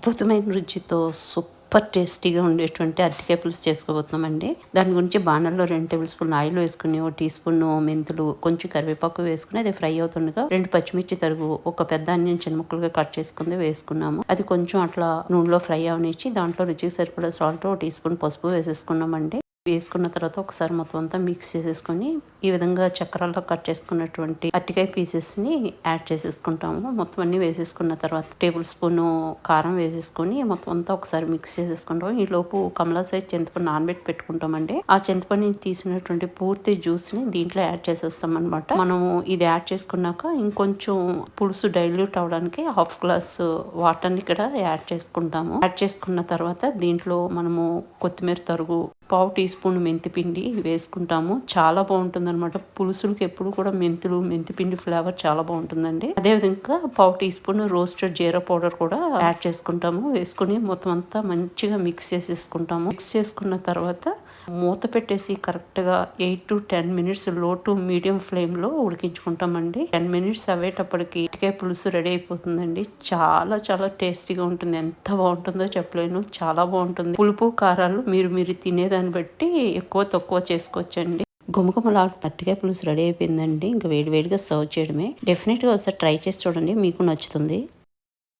అద్భుతమైన రుచితో సూపర్ టేస్టీగా ఉండేటువంటి అరటికాయ పులుసు చేసుకోబోతున్నామండి. దాని గురించి బాణల్లో రెండు టేబుల్ స్పూన్ ఆయిల్ వేసుకుని ఒక టీ స్పూన్ మెంతులు కొంచెం కరివేపాకు వేసుకుని అది ఫ్రై అవుతుండగా రెండు పచ్చిమిర్చి తరుగు ఒక పెద్ద అన్యం చిన్న ముక్కలుగా కట్ చేసుకుంది వేసుకున్నాము. అది కొంచెం అట్లా నూనెలో ఫ్రై అవనిచ్చి దాంట్లో రుచికి సరిపడా సాల్ట్ ఒక టీ స్పూన్ పసుపు వేసేసుకున్నామండి. వేసుకున్న తర్వాత ఒకసారి మొత్తం అంతా మిక్స్ చేసేసుకొని ఈ విధంగా చక్రాల్లో కట్ చేసుకున్నటువంటి అరటికాయ పీసెస్ని యాడ్ చేసేసుకుంటాము. మొత్తం అన్ని వేసేసుకున్న తర్వాత టేబుల్ స్పూన్ కారం వేసేసుకొని మొత్తం అంతా ఒకసారి మిక్స్ చేసేసుకుంటాం ఈ లోపు కమలా సైజ్ చింతపండు నానబెట్టి పెట్టుకుంటామండి. ఆ చింతపండు తీసినటువంటి పూర్తి జ్యూస్ని దీంట్లో యాడ్ చేసేస్తాం అనమాట మనము ఇది యాడ్ చేసుకున్నాక ఇంకొంచెం పులుసు డైల్యూట్ అవడానికి హాఫ్ గ్లాస్ వాటర్ని ఇక్కడ యాడ్ చేసుకుంటాము. యాడ్ చేసుకున్న తర్వాత దీంట్లో మనము కొత్తిమీర తరుగు పావు టీ స్పూన్ మెంతిపిండి వేసుకుంటాము. చాలా బాగుంటుంది అనమాట పులుసులకు ఎప్పుడు కూడా మెంతులు మెంతిపిండి ఫ్లేవర్ చాలా బాగుంటుందండి. అదే విధంగా పావు tea spoon roasted jeera powder కూడా యాడ్ చేసుకుంటాము. వేసుకుని మొత్తం అంతా మంచిగా మిక్స్ చేసేసుకుంటాము. మిక్స్ చేసుకున్న తర్వాత మూత పెట్టేసి కరెక్ట్గా ఎయిట్ టు టెన్ మినిట్స్లో టు మీడియం ఫ్లేమ్లో ఉడికించుకుంటామండి. టెన్ మినిట్స్ అవేటప్పటికి ఇటుకాయ పులుసు రెడీ అయిపోతుందండి. చాలా చాలా టేస్టీగా ఉంటుంది. ఎంత బాగుంటుందో చెప్పలేను. చాలా బాగుంటుంది. పులుపు కారాలు మీరు మీరు తినేదాన్ని బట్టి ఎక్కువ తక్కువ చేసుకోవచ్చండి. గుమగుమలాడు తట్టికాయ పులుసు రెడీ అయిపోయిందండి. ఇంకా వేడివేడిగా సర్వ్ చేయడమే. డెఫినెట్గా ఒకసారి ట్రై చేసి చూడండి. మీకు నచ్చుతుంది.